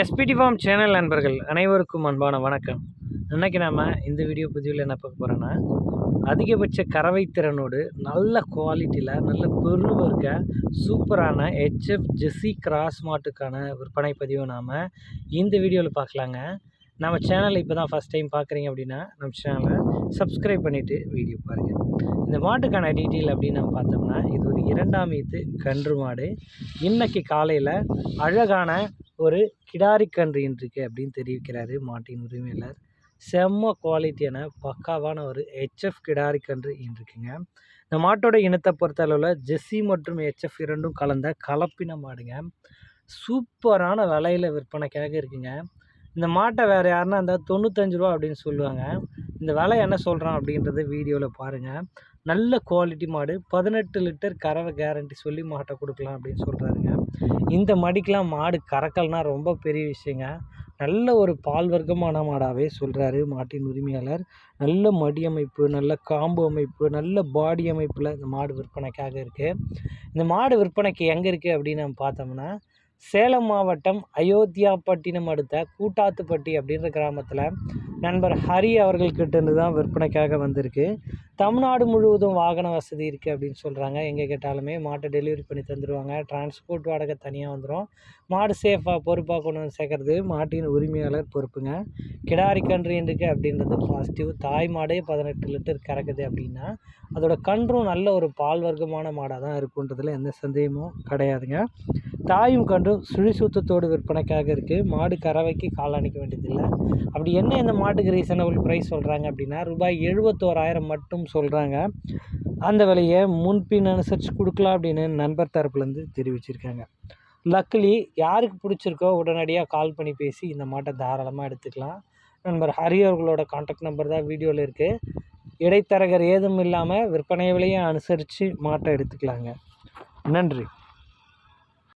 SPD form channel நண்பர்கள் அனைவருக்கும் அன்பான வணக்கம். இன்றைக்கி நாம் இந்த வீடியோ பதிவில் என்ன பார்க்க போகிறோன்னா அதிகபட்ச கறவை திறனோடு நல்ல குவாலிட்டியில் நல்ல பெருவ இருக்க சூப்பரான ஹெச்எஃப் ஜெஸ்ஸி கிராஸ் மாட்டுக்கான விற்பனை பதிவை நாம் இந்த வீடியோவில் பார்க்கலாங்க. நம்ம சேனலை இப்போ தான் ஃபஸ்ட் டைம் பார்க்குறீங்க அப்படின்னா நம்ம சேனலை சப்ஸ்கிரைப் பண்ணிவிட்டு வீடியோ பாருங்கள் இந்த மாட்டுக்கான டீட்டெயில் அப்படின்னு நம்ம பார்த்தோம்னா இது ஒரு இரண்டாம் ஈத்து கன்று மாடு. இன்றைக்கி காலையில் அழகான ஒரு கிடாரி கன்று இருக்குது அப்படின்னு தெரிவிக்கிறாரு மாட்டின் உரிமையாளர். செம்ம குவாலிட்டியான பக்காவான ஒரு ஹெச்எஃப் கிடாரி கன்று இருக்குங்க இந்த மாட்டோட இனத்தை பொறுத்த அளவில் ஜெஸ்ஸி மற்றும் ஹெச்எஃப் இரண்டும் கலந்த கலப்பின மாடுங்க. சூப்பரான விலையில் விற்பனைக்காக இருக்குங்க. இந்த மாட்டை வேறு யாருன்னா இருந்தால் தொண்ணூத்தஞ்சு ரூபா அப்படின்னு சொல்லுவாங்க. இந்த விலை என்ன சொல்கிறான் அப்படின்றத வீடியோவில் பாருங்கள் நல்ல குவாலிட்டி மாடு. பதினெட்டு லிட்டர் கறவை கேரண்டி சொல்லி மாட்டை கொடுக்கலாம் அப்படின்னு சொல்கிறாருங்க இந்த மடிக்கெலாம் மாடு கறக்கல்னா ரொம்ப பெரிய விஷயங்க. நல்ல ஒரு பால் வர்க்கமான மாடாகவே சொல்கிறாரு மாட்டின் உரிமையாளர். நல்ல மடி அமைப்பு நல்ல காம்பு அமைப்பு நல்ல பாடி அமைப்பில் இந்த மாடு விற்பனைக்காக இருக்குது இந்த மாடு விற்பனைக்கு எங்கே இருக்குது அப்படின்னு நம்ம பார்த்தோம்னா சேலம் மாவட்டம் அயோத்தியாப்பட்டினம் அடுத்த கூட்டாத்துப்பட்டி அப்படின்ற கிராமத்தில் நண்பர் ஹரி அவர்கள்கிட்ட இருந்து தான் விற்பனைக்காக வந்திருக்கு. தமிழ்நாடு முழுவதும் வாகன வசதி இருக்குது அப்படின்னு சொல்கிறாங்க எங்கே கேட்டாலுமே மாட்டை டெலிவரி பண்ணி தந்துடுவாங்க டிரான்ஸ்போர்ட் வாடகை தனியாக வந்துடும் மாடு சேஃபாக பொறுப்பாக கொண்டு வந்து சேர்க்கறது மாட்டின் உரிமையாளர் பொறுப்புங்க. கிடாரி கன்று இருக்குது அப்படின்றது பாசிட்டிவ் தாய் மாடே பதினெட்டு லிட்டர் கறக்குது அப்படின்னா அதோட கன்றும் நல்ல ஒரு பால் வர்க்கமான மாடாக தான் இருக்குன்றதுல எந்த சந்தேகமும் கிடையாதுங்க. தாயும் கன்றும் சுழி சுத்தத்தோடு விற்பனைக்காக இருக்குது மாடு கறவைக்கு காலாணிக்க வேண்டியதில்லை. அப்படி என்ன இந்த மாட்டுக்கு ரீசனபிள் ப்ரைஸ் சொல்கிறாங்க அப்படின்னா ரூபாய் எழுபத்தோராயிரம் மட்டும் சொல்கிறாங்க அந்த விலையை முன்பின் அனுசரித்து கொடுக்கலாம் அப்படின்னு நண்பர் தரப்புலேருந்து தெரிவிச்சிருக்காங்க. லக்கிலி யாருக்கு பிடிச்சிருக்கோ உடனடியாக கால் பண்ணி பேசி இந்த மாட்டை தாராளமாக எடுத்துக்கலாம். நண்பர் ஹரி அவர்களோட காண்டாக்ட் நம்பர் தான் வீடியோவில் இருக்குது இடைத்தரகர் ஏதும் இல்லாமல் விற்பனை விலையை அனுசரித்து மாட்டை எடுத்துக்கலாங்க. நன்றி.